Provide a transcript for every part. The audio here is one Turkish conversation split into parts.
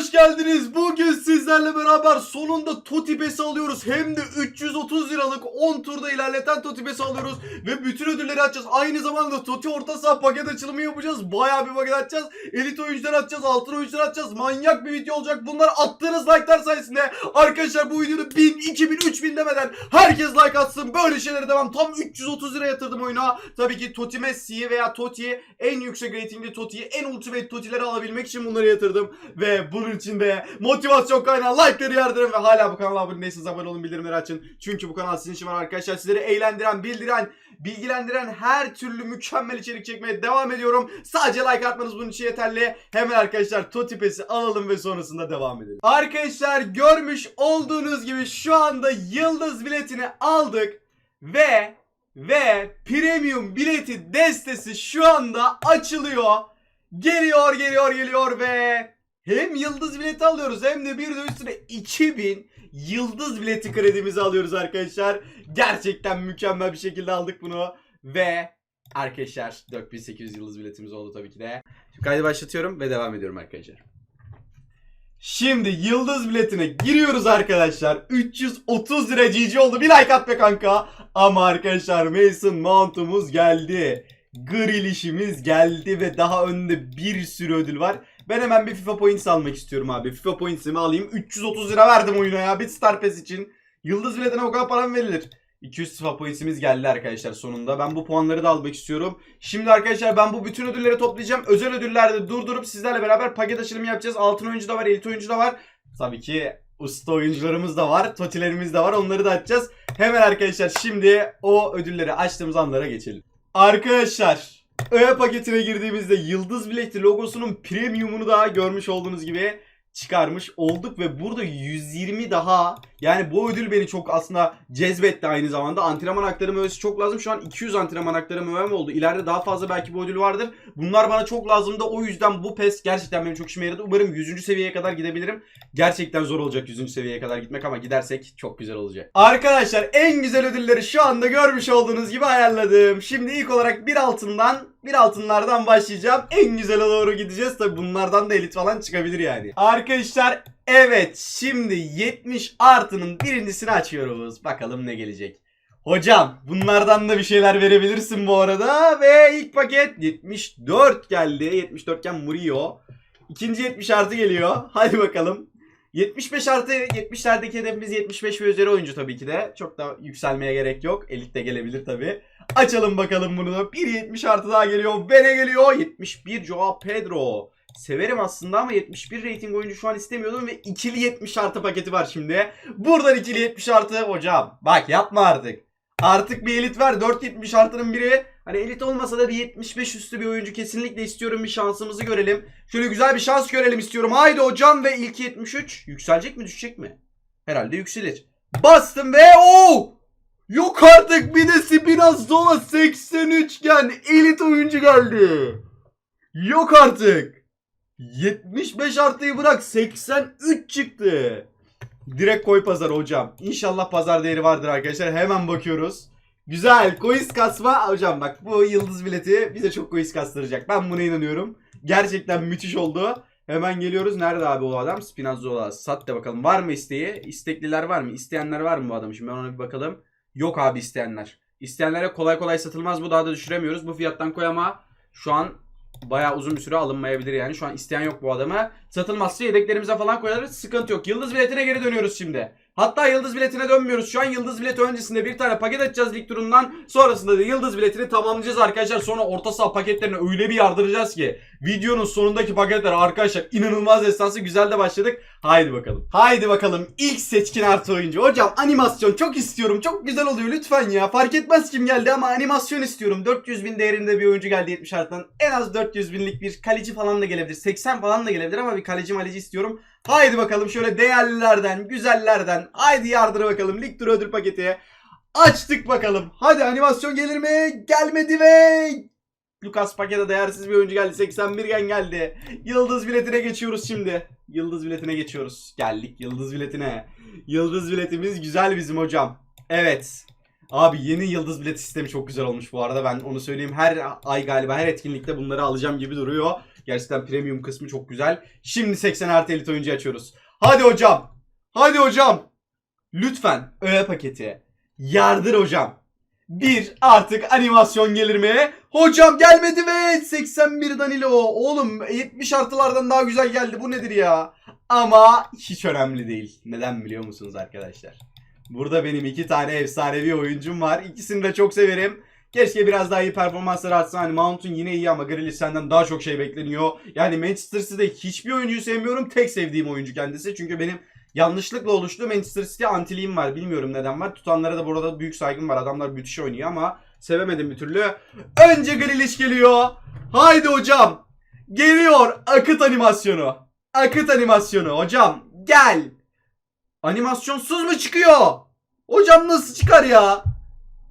hoş geldiniz. Bugün sizlerle beraber sonunda Toti Pesi alıyoruz. Hem de 330 liralık 10 turda ilerleten Toti Pesi alıyoruz. Ve bütün ödülleri açacağız. Aynı zamanda Toti orta saha paket açılımı yapacağız. Bayağı bir paket açacağız. Elit oyuncular açacağız. Altın oyuncular açacağız. Manyak bir video olacak. Bunlar attığınız like'lar sayesinde. Arkadaşlar bu videoda 1000, 2000, 3000 demeden herkes like atsın. Böyle şeylere devam. Tam 330 lira yatırdım oyuna. Tabii ki Toti Messi'yi veya Toti'yi en yüksek ratingli Toti'yi en ultimate Toti'leri alabilmek için bunları yatırdım. Ve bunun için de motivasyon kaynağı like'ları yardırın ve hala bu kanala abone değilseniz abone olun bildirimleri açın. Çünkü bu kanal sizin için var arkadaşlar. Sizleri eğlendiren, bildiren, bilgilendiren her türlü mükemmel içerik çekmeye devam ediyorum. Sadece like atmanız bunun için yeterli. Hemen arkadaşlar Toti Pes'i alalım ve sonrasında devam edelim. Arkadaşlar görmüş olduğunuz gibi şu anda yıldız biletini aldık ve ve premium bileti destesi şu anda açılıyor. Geliyor geliyor geliyor ve hem yıldız bileti alıyoruz hem de bir de üstüne 2000 yıldız bileti kredimizi alıyoruz arkadaşlar. Gerçekten mükemmel bir şekilde aldık bunu ve arkadaşlar 4800 yıldız biletimiz oldu tabii ki de. Şimdi kaydı başlatıyorum ve devam ediyorum arkadaşlar. Şimdi yıldız biletine giriyoruz arkadaşlar. 330 lira GG oldu. Bir like at be kanka. Ama arkadaşlar Mason Mount'umuz geldi. Grealish'imiz geldi ve daha önde bir sürü ödül var. Ben hemen bir FIFA Points almak istiyorum abi. FIFA Points'imi alayım. 330 lira verdim oyuna ya bir Star Pass için. Yıldız biletine o kadar para mı verilir? 200 FIFA Points'imiz geldi arkadaşlar sonunda. Ben bu puanları da almak istiyorum. Şimdi arkadaşlar ben bu bütün ödülleri toplayacağım. Özel ödüllerde durdurup sizlerle beraber paket açılımı yapacağız. Altın oyuncu da var, elit oyuncu da var. Tabii ki usta oyuncularımız da var. Totilerimiz de var. Onları da açacağız. Hemen arkadaşlar şimdi o ödülleri açtığımız anlara geçelim. Arkadaşlar öğe paketine girdiğimizde Yıldız Bileti logosunun premiumunu daha görmüş olduğunuz gibi çıkarmış olduk ve burada 120 daha yani bu ödül beni çok aslında cezbetti aynı zamanda. Antrenman hakları mövesi çok lazım. Şu an 200 antrenman hakları mövem oldu. İleride daha fazla belki bu ödül vardır. Bunlar bana çok lazımdı. O yüzden bu PES gerçekten benim çok işime yaradı. Umarım 100. seviyeye kadar gidebilirim. Gerçekten zor olacak 100. seviyeye kadar gitmek ama gidersek çok güzel olacak. Arkadaşlar en güzel ödülleri şu anda görmüş olduğunuz gibi ayarladım. Şimdi ilk olarak bir altından bir altınlardan başlayacağım. En güzele doğru gideceğiz. Tabi bunlardan da elit falan çıkabilir yani. Arkadaşlar evet şimdi 70 artının birincisini açıyoruz. Bakalım ne gelecek. Hocam bunlardan da bir şeyler verebilirsin bu arada. Ve ilk paket 74 geldi. 74 iken Murillo. İkinci 70 artı geliyor. Hadi bakalım. 75 artı 70'lerdeki hedefimiz 75 ve üzeri oyuncu tabii ki de. Çok da yükselmeye gerek yok. Elit de gelebilir tabii. Açalım bakalım bunu da. Bir 70 artı daha geliyor. Ve ne geliyor? 71 Joao Pedro. Severim aslında ama 71 rating oyuncu şu an istemiyordum ve ikili 70 artı paketi var şimdi. Buradan ikili 70 artı hocam. Bak yapma artık. Artık bir elit var. 4.70 artının biri. Hani elit olmasa da bir 75 üstü bir oyuncu kesinlikle istiyorum. Bir şansımızı görelim. Şöyle güzel bir şans görelim istiyorum. Haydi hocam ve ilk 73. Yükselecek mi düşecek mi? Herhalde yükselir. Bastım ve o Yok artık bir de Spinazzola 83 gen elit oyuncu geldi. Yok artık. 75 artıyı bırak 83 çıktı. Direkt koy pazar hocam. İnşallah pazar değeri vardır arkadaşlar. Hemen bakıyoruz. Güzel. Coins kasma. Hocam bak bu yıldız bileti bize çok coins kastıracak. Ben buna inanıyorum. Gerçekten müthiş oldu. Hemen geliyoruz. Nerede abi o adam? Spinazzola. Sat de bakalım. Var mı isteği? İstekliler var mı? İsteyenler var mı bu adam? Şimdi ben ona bir bakalım. Yok abi isteyenler. İsteyenlere kolay kolay satılmaz. Bu daha da düşüremiyoruz. Bu fiyattan koy ama şu an bayağı uzun bir süre alınmayabilir yani. Şu an isteyen yok bu adamı. Satılmazsa yedeklerimize falan koyarız. Sıkıntı yok. Yıldız biletine geri dönüyoruz şimdi. Hatta yıldız biletine dönmüyoruz. Şu an yıldız bileti öncesinde bir tane paket açacağız lig turundan. Sonrasında da yıldız biletini tamamlayacağız arkadaşlar. Sonra orta saha paketlerini öyle bir yardıracağız ki. Videonun sonundaki paketler arkadaşlar inanılmaz destansı. Güzel de başladık. Haydi bakalım. Haydi bakalım. İlk seçkin artı oyuncu. Hocam animasyon çok istiyorum. Çok güzel oluyor lütfen ya. Fark etmez kim geldi ama animasyon istiyorum. 400 bin değerinde bir oyuncu geldi 70 arttan. En az 400 binlik bir kaleci falan da gelebilir. 80 falan da gelebilir ama bir kaleci maleci istiyorum. Haydi bakalım şöyle değerlilerden, güzellerden. Haydi yardır bakalım. Lig turu ödül paketi. Açtık bakalım. Hadi animasyon gelir mi? Gelmedi ve Lucas Paqueta değersiz bir oyuncu geldi. 81 gen geldi. Yıldız biletine geçiyoruz şimdi. Yıldız biletine geçiyoruz. Geldik yıldız biletine. Yıldız biletimiz güzel bizim hocam. Evet. Abi yeni yıldız bilet sistemi çok güzel olmuş bu arada. Ben onu söyleyeyim. Her ay galiba her etkinlikte bunları alacağım gibi duruyor. Gerçekten premium kısmı çok güzel. Şimdi 80 artı elit oyuncu açıyoruz. Hadi hocam. Hadi hocam. Lütfen öğe paketi. Yardır hocam. Bir artık animasyon gelir mi? Hocam gelmedi ve 81 Danilo. Oğlum 70 artılardan daha güzel geldi. Bu nedir ya? Ama hiç önemli değil. Neden biliyor musunuz arkadaşlar? Burada benim iki tane efsanevi oyuncum var. İkisini de çok severim. Keşke biraz daha iyi performanslar artsa. Hani Mount'un yine iyi ama Grealish senden daha çok şey bekleniyor. Yani Manchester City'de hiçbir oyuncuyu sevmiyorum. Tek sevdiğim oyuncu kendisi. Çünkü benim yanlışlıkla oluştu Manchester City antiliğim var. Bilmiyorum neden var. Tutanlara da burada büyük saygım var. Adamlar müthiş oynuyor ama sevemedim bir türlü. Önce Grealish geliyor. Haydi hocam. Geliyor akıt animasyonu. Akıt animasyonu. Hocam gel. Animasyonsuz mu çıkıyor? Hocam nasıl çıkar ya?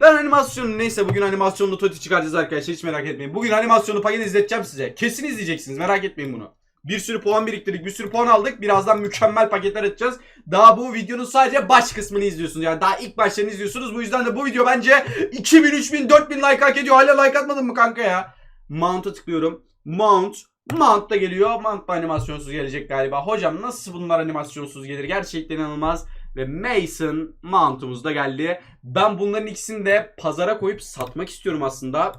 Ben animasyonu neyse bugün animasyonlu Toti çıkaracağız arkadaşlar hiç merak etmeyin. Bugün animasyonu paket izleteceğim size. Kesin izleyeceksiniz merak etmeyin bunu. Bir sürü puan biriktirdik bir sürü puan aldık. Birazdan mükemmel paketler açacağız. Daha bu videonun sadece baş kısmını izliyorsunuz. Yani daha ilk başlarını izliyorsunuz. Bu yüzden de bu video bence 2000, 3000, 4000 like hak ediyor. Hala like atmadın mı kanka ya? Mount'a tıklıyorum. Mount. Mount da geliyor. Mount da animasyonsuz gelecek galiba. Hocam nasıl bunlar animasyonsuz gelir? Gerçekten inanılmaz. Ve Mason Mount'umuz da geldi. Ben bunların ikisini de pazara koyup satmak istiyorum aslında.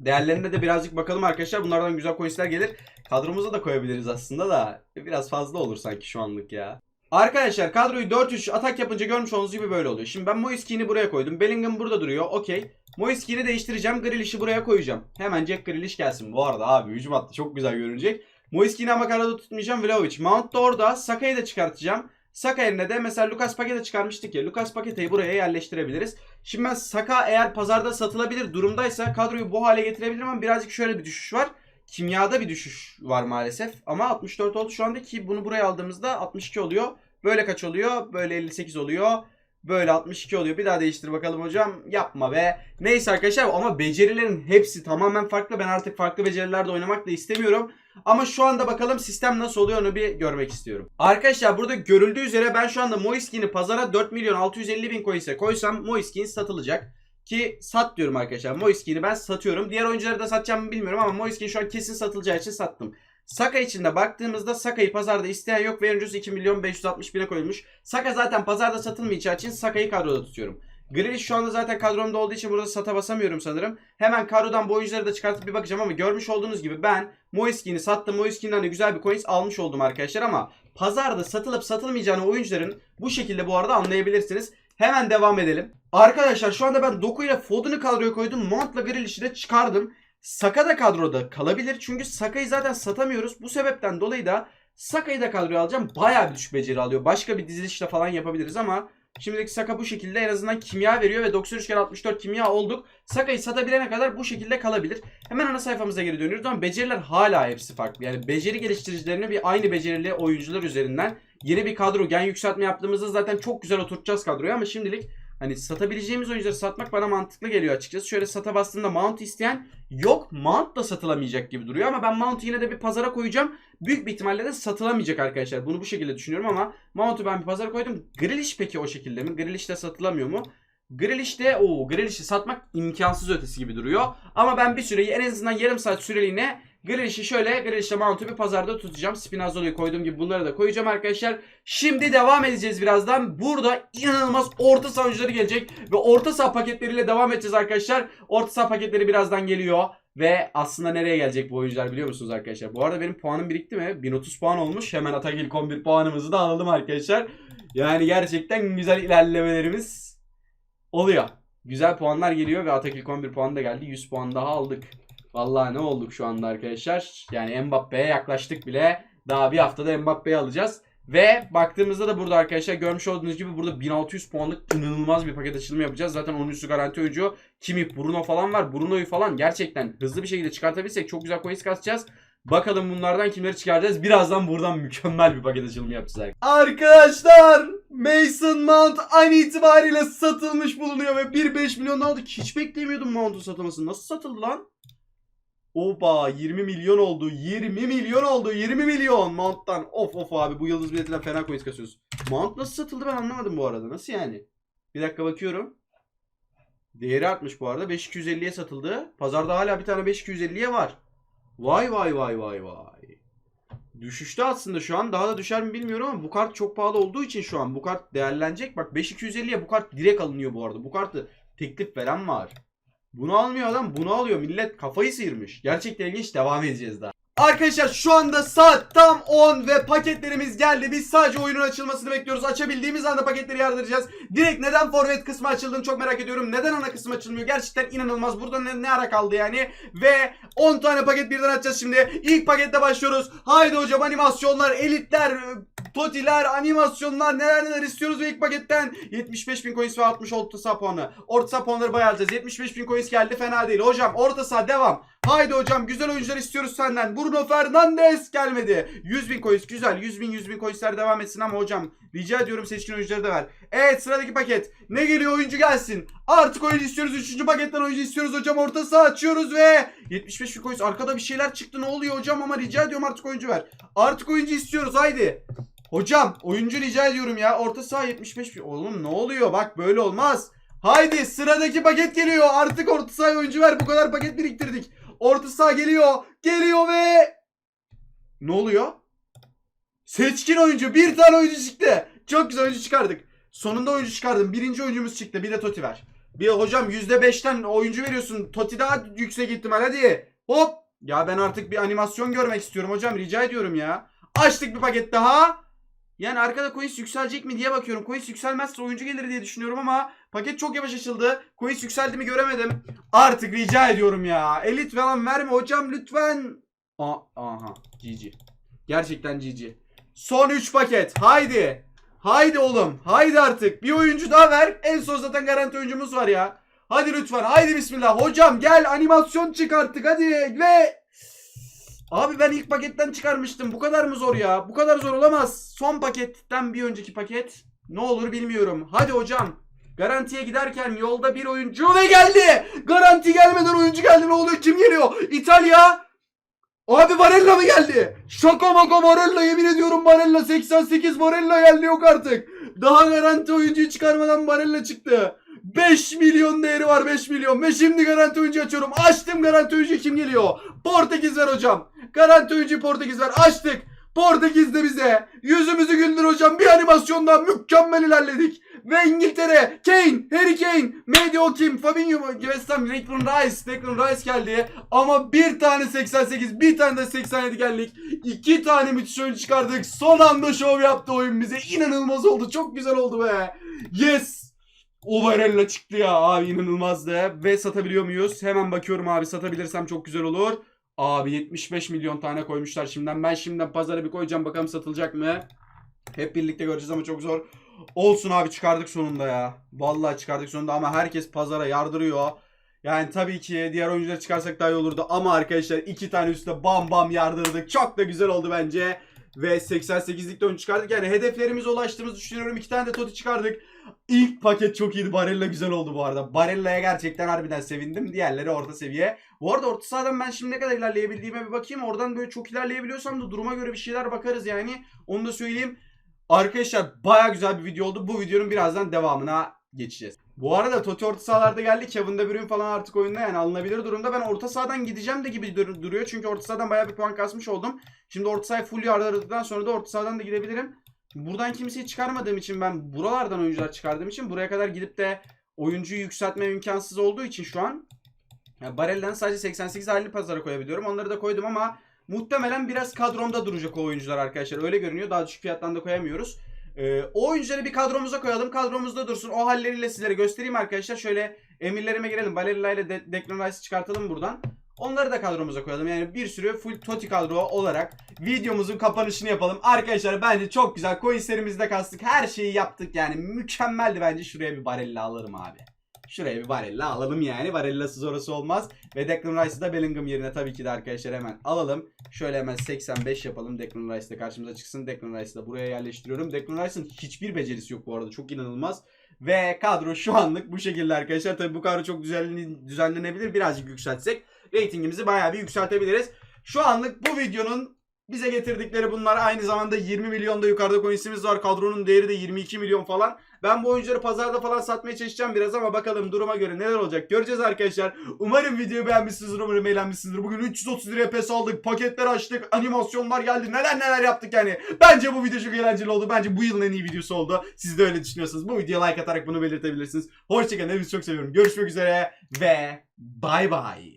Değerlerine de birazcık bakalım arkadaşlar. Bunlardan güzel coinsler gelir. Kadromuza da koyabiliriz aslında da. Biraz fazla olur sanki şu anlık ya. Arkadaşlar kadroyu 4-3 atak yapınca görmüş olduğunuz gibi böyle oluyor. Şimdi ben Moiskin'i buraya koydum. Bellingham burada duruyor. Okey. Moiskin'i değiştireceğim. Grealish'i buraya koyacağım. Hemen Jack Grealish gelsin. Bu arada abi hücum hattı çok güzel görünecek. Moiskin'i ama karada tutmayacağım. Vlahovic. Mount da orada. Saka'yı da çıkartacağım. Saka yerine de mesela Lucas Paqueta çıkarmıştık ya. Lucas Paqueta'yı buraya yerleştirebiliriz. Şimdi ben Saka eğer pazarda satılabilir durumdaysa kadroyu bu hale getirebilirim ama birazcık şöyle bir düşüş var. Kimyada bir düşüş var maalesef. Ama 64 oldu şu anda ki bunu buraya aldığımızda 62 oluyor. Böyle kaç oluyor? Böyle 58 oluyor. Böyle 62 oluyor. Bir daha değiştir bakalım hocam. Yapma be. Neyse arkadaşlar ama becerilerin hepsi tamamen farklı. Ben artık farklı becerilerde oynamak da istemiyorum. Ama şu anda bakalım sistem nasıl oluyor onu bir görmek istiyorum. Arkadaşlar burada görüldüğü üzere ben şu anda Moiskin'i pazara 4 milyon 650 bin coins'e koysam Moiskin satılacak. Ki sat diyorum arkadaşlar. Moiskin'i ben satıyorum. Diğer oyuncuları da satacağımı bilmiyorum ama Moiskin şu an kesin satılacağı için sattım. Saka için de baktığımızda Saka'yı pazarda isteyen yok ve öncüsü 2 milyon 560 bine koyulmuş. Saka zaten pazarda satılmayacağı için Saka'yı kadroda tutuyorum. Grealish şu anda zaten kadromda olduğu için burada sata basamıyorum sanırım. Hemen kadrodan bu oyuncuları da çıkartıp bir bakacağım ama görmüş olduğunuz gibi ben Moiskin'i sattım. Moiskin'den de güzel bir coins almış oldum arkadaşlar ama pazarda satılıp satılmayacağını oyuncuların bu şekilde bu arada anlayabilirsiniz. Hemen devam edelim. Arkadaşlar şu anda ben Doku ile Foden'ı kadroya koydum. Mount'la Grealish'i de çıkardım. Saka da kadroda kalabilir. Çünkü Saka'yı zaten satamıyoruz. Bu sebepten dolayı da Saka'yı da kadroya alacağım. Bayağı bir düşük beceri alıyor. Başka bir dizilişle falan yapabiliriz ama şimdilik Saka bu şekilde en azından kimya veriyor ve 93 kere 64 kimya olduk. Saka'yı satabilene kadar bu şekilde kalabilir. Hemen ana sayfamıza geri dönüyoruz ama beceriler hala hepsi farklı. Yani beceri geliştiricilerini bir aynı becerili oyuncular üzerinden yeni bir kadro gen yükseltme yaptığımızda zaten çok güzel oturtacağız kadroyu ama şimdilik Hani satabileceğimiz oyuncuları satmak bana mantıklı geliyor açıkçası. Şöyle sata bastığında mount isteyen yok. Mount da satılamayacak gibi duruyor ama ben mount'u yine de bir pazara koyacağım. Büyük bir ihtimalle de satılamayacak arkadaşlar. Bunu bu şekilde düşünüyorum ama mount'u ben bir pazara koydum. Grealish peki o şekilde mi? Grealish de satılamıyor mu? Grealish de o Grealish'i satmak imkansız ötesi gibi duruyor. Ama ben bir süreyi en azından yarım saat süreliğine Grealish'i şöyle Grealish'le Mount'u bir pazarda tutacağım. Spinazzoli'yi koyduğum gibi bunları da koyacağım arkadaşlar. Şimdi devam edeceğiz birazdan. Burada inanılmaz orta saha oyuncuları gelecek. Ve orta saha paketleriyle devam edeceğiz arkadaşlar. Orta saha paketleri birazdan geliyor. Ve aslında nereye gelecek bu oyuncular biliyor musunuz arkadaşlar? Bu arada benim puanım birikti mi? 1030 puan olmuş. Hemen Atak ilk 11 puanımızı da alalım arkadaşlar. Yani gerçekten güzel ilerlemelerimiz oluyor. Güzel puanlar geliyor ve Atak ilk 11 puan da geldi. 100 puan daha aldık. Vallahi ne olduk şu anda arkadaşlar. Yani Mbappe'ye yaklaştık bile. Daha bir haftada Mbappe'yi alacağız. Ve baktığımızda da burada arkadaşlar görmüş olduğunuz gibi burada 1600 puanlık inanılmaz bir paket açılımı yapacağız. Zaten onun üstü garanti oyuncu. Kimi Bruno falan var. Bruno'yu falan gerçekten hızlı bir şekilde çıkartabilirsek çok güzel coins kasacağız. Bakalım bunlardan kimleri çıkaracağız. Birazdan buradan mükemmel bir paket açılımı yapacağız. Arkadaşlar Mason Mount an itibariyle satılmış bulunuyor ve 1.5 milyon aldık. Hiç beklemiyordum Mount'un satılmasını. Nasıl satıldı lan? Oba 20 milyon oldu. 20 milyon oldu. 20 milyon Mount'tan. Of of abi bu yıldız biletinden fena coins kasıyoruz. Mount nasıl satıldı ben anlamadım bu arada. Nasıl yani? Bir dakika bakıyorum. Değeri artmış bu arada. 5250'ye satıldı. Pazarda hala bir tane 5250'ye var. Vay vay vay vay vay. Düşüşte aslında şu an. Daha da düşer mi bilmiyorum ama bu kart çok pahalı olduğu için şu an bu kart değerlenecek. Bak 5250'ye bu kart direkt alınıyor bu arada. Bu kartı teklif veren var. Bunu almıyor adam bunu alıyor. Millet kafayı sıyırmış. Gerçekten ilginç devam edeceğiz daha. Arkadaşlar şu anda saat tam 10 ve paketlerimiz geldi. Biz sadece oyunun açılmasını bekliyoruz. Açabildiğimiz anda paketleri yardıracağız. Direkt neden forvet kısmı açıldığını çok merak ediyorum. Neden ana kısmı açılmıyor? Gerçekten inanılmaz. Burada ne, ne ara kaldı yani? Ve 10 tane paket birden açacağız şimdi. İlk pakette başlıyoruz. Haydi hocam animasyonlar, elitler, totiler, animasyonlar neler neler istiyoruz ve ilk paketten 75 bin coins ve 60 orta saha puanı. Orta saha puanları bayağı alacağız. 75 bin coins geldi fena değil. Hocam orta saha devam. Haydi hocam güzel oyuncular istiyoruz senden. Bruno Fernandes gelmedi. 100 bin coins güzel. 100 bin 100 bin coinsler devam etsin ama hocam rica ediyorum seçkin oyuncuları da ver. Evet sıradaki paket. Ne geliyor oyuncu gelsin. Artık oyuncu istiyoruz. Üçüncü paketten oyuncu istiyoruz hocam. Orta saha açıyoruz ve 75 bin coins. Arkada bir şeyler çıktı ne oluyor hocam ama rica ediyorum artık oyuncu ver. Artık oyuncu istiyoruz haydi. Hocam oyuncu rica ediyorum ya. Orta saha 75 bin. Oğlum ne oluyor bak böyle olmaz. Haydi sıradaki paket geliyor. Artık orta saha oyuncu ver. Bu kadar paket biriktirdik. Orta saha geliyor. Geliyor ve... Ne oluyor? Seçkin oyuncu. Bir tane oyuncu çıktı. Çok güzel oyuncu çıkardık. Sonunda oyuncu çıkardım. Birinci oyuncumuz çıktı. Bir de Toti ver. Bir hocam %5'ten oyuncu veriyorsun. Toti daha yüksek ihtimal hadi. Hop. Ya ben artık bir animasyon görmek istiyorum hocam. Rica ediyorum ya. Açtık bir paket daha. Yani arkada coins yükselecek mi diye bakıyorum. Coins yükselmezse oyuncu gelir diye düşünüyorum ama paket çok yavaş açıldı. Coins yükseldi mi göremedim. Artık rica ediyorum ya. Elit falan verme hocam lütfen. Aa, aha GG. Gerçekten GG. Son 3 paket. Haydi. Haydi oğlum. Haydi artık. Bir oyuncu daha ver. En son zaten garanti oyuncumuz var ya. Hadi lütfen. Haydi bismillah. Hocam gel animasyon çık artık hadi. Ve Abi ben ilk paketten çıkarmıştım. Bu kadar mı zor ya? Bu kadar zor olamaz. Son paketten bir önceki paket. Ne olur bilmiyorum. Hadi hocam. Garantiye giderken yolda bir oyuncu ve geldi. Garanti gelmeden oyuncu geldi. Ne oluyor? Kim geliyor? İtalya. Abi Barella mı geldi? Şaka maka Barella yemin ediyorum Barella 88 Barella geldi yok artık. Daha garanti oyuncuyu çıkarmadan Barella çıktı. 5 milyon değeri var 5 milyon. Ve şimdi garanti oyuncu açıyorum. Açtım garanti oyuncu kim geliyor? Portekiz ver hocam. Garanti oyuncu Portekiz ver. Açtık. Portekiz de bize. Yüzümüzü güldür hocam. Bir animasyondan mükemmel ilerledik. Ve İngiltere. Kane. Harry Kane. Medio Kim. Fabinho. West Ham. Declan Rice. Declan Rice geldi. Ama bir tane 88. Bir tane de 87 geldik. İki tane müthiş oyun çıkardık. Son anda şov yaptı oyun bize. İnanılmaz oldu. Çok güzel oldu be. Yes. Overella çıktı ya abi inanılmazdı. Ve satabiliyor muyuz? Hemen bakıyorum abi satabilirsem çok güzel olur. Abi 75 milyon tane koymuşlar şimdiden. Ben şimdiden pazara bir koyacağım bakalım satılacak mı? Hep birlikte göreceğiz ama çok zor. Olsun abi çıkardık sonunda ya. Vallahi çıkardık sonunda ama herkes pazara yardırıyor. Yani tabii ki diğer oyuncuları çıkarsak daha iyi olurdu. Ama arkadaşlar iki tane üstte bam bam yardırdık. Çok da güzel oldu bence. Ve 88'likte oyuncu çıkardık. Yani hedeflerimize ulaştığımızı düşünüyorum. İki tane de Toti çıkardık. İlk paket çok iyiydi. Barella güzel oldu bu arada. Barella'ya gerçekten harbiden sevindim. Diğerleri orta seviye. Bu arada orta sahadan ben şimdi ne kadar ilerleyebildiğime bir bakayım. Oradan böyle çok ilerleyebiliyorsam da duruma göre bir şeyler bakarız yani. Onu da söyleyeyim. Arkadaşlar baya güzel bir video oldu. Bu videonun birazdan devamına geçeceğiz. Bu arada Totti orta sahalarda geldi. Kevin De Bruyne falan artık oyunda yani alınabilir durumda. Ben orta sahadan gideceğim de gibi dur- duruyor. Çünkü orta sahadan baya bir puan kasmış oldum. Şimdi orta sahayı full yardırdıktan sonra da orta sahadan da gidebilirim. Buradan kimseyi çıkarmadığım için ben buralardan oyuncular çıkardığım için buraya kadar gidip de oyuncuyu yükseltme imkansız olduğu için şu an ya Barella'nın sadece 88 halini pazara koyabiliyorum. Onları da koydum ama muhtemelen biraz kadromda duracak o oyuncular arkadaşlar. Öyle görünüyor. Daha düşük fiyattan da koyamıyoruz. Ee, o oyuncuları bir kadromuza koyalım. Kadromuzda dursun. O halleriyle sizlere göstereyim arkadaşlar. Şöyle emirlerime girelim. Barella ile De- Declan Rice'ı çıkartalım buradan. Onları da kadromuza koyalım. Yani bir sürü full Totti kadro olarak videomuzun kapanışını yapalım. Arkadaşlar bence çok güzel. Coinslerimizi de kastık. Her şeyi yaptık yani. Mükemmeldi bence. Şuraya bir Barella alırım abi. Şuraya bir Barella alalım yani. Barella'sız orası olmaz. Ve Declan Rice'ı da Bellingham yerine tabii ki de arkadaşlar hemen alalım. Şöyle hemen 85 yapalım. Declan Rice de karşımıza çıksın. Declan Rice'ı da buraya yerleştiriyorum. Declan Rice'ın hiçbir becerisi yok bu arada. Çok inanılmaz. Ve kadro şu anlık bu şekilde arkadaşlar. Tabii bu kadro çok düzenlenebilir. Birazcık yükseltsek ratingimizi bayağı bir yükseltebiliriz. Şu anlık bu videonun Bize getirdikleri bunlar aynı zamanda 20 milyonda yukarıda coinsimiz var. Kadronun değeri de 22 milyon falan. Ben bu oyuncuları pazarda falan satmaya çalışacağım biraz ama bakalım duruma göre neler olacak. Göreceğiz arkadaşlar. Umarım videoyu beğenmişsinizdir. Umarım eğlenmişsinizdir. Bugün 330 liraya pes aldık. Paketler açtık. Animasyonlar geldi. Neler neler yaptık yani. Bence bu video çok eğlenceli oldu. Bence bu yılın en iyi videosu oldu. Siz de öyle düşünüyorsanız bu videoya like atarak bunu belirtebilirsiniz. Hoşçakalın. Hepinizi çok seviyorum. Görüşmek üzere ve bay bay.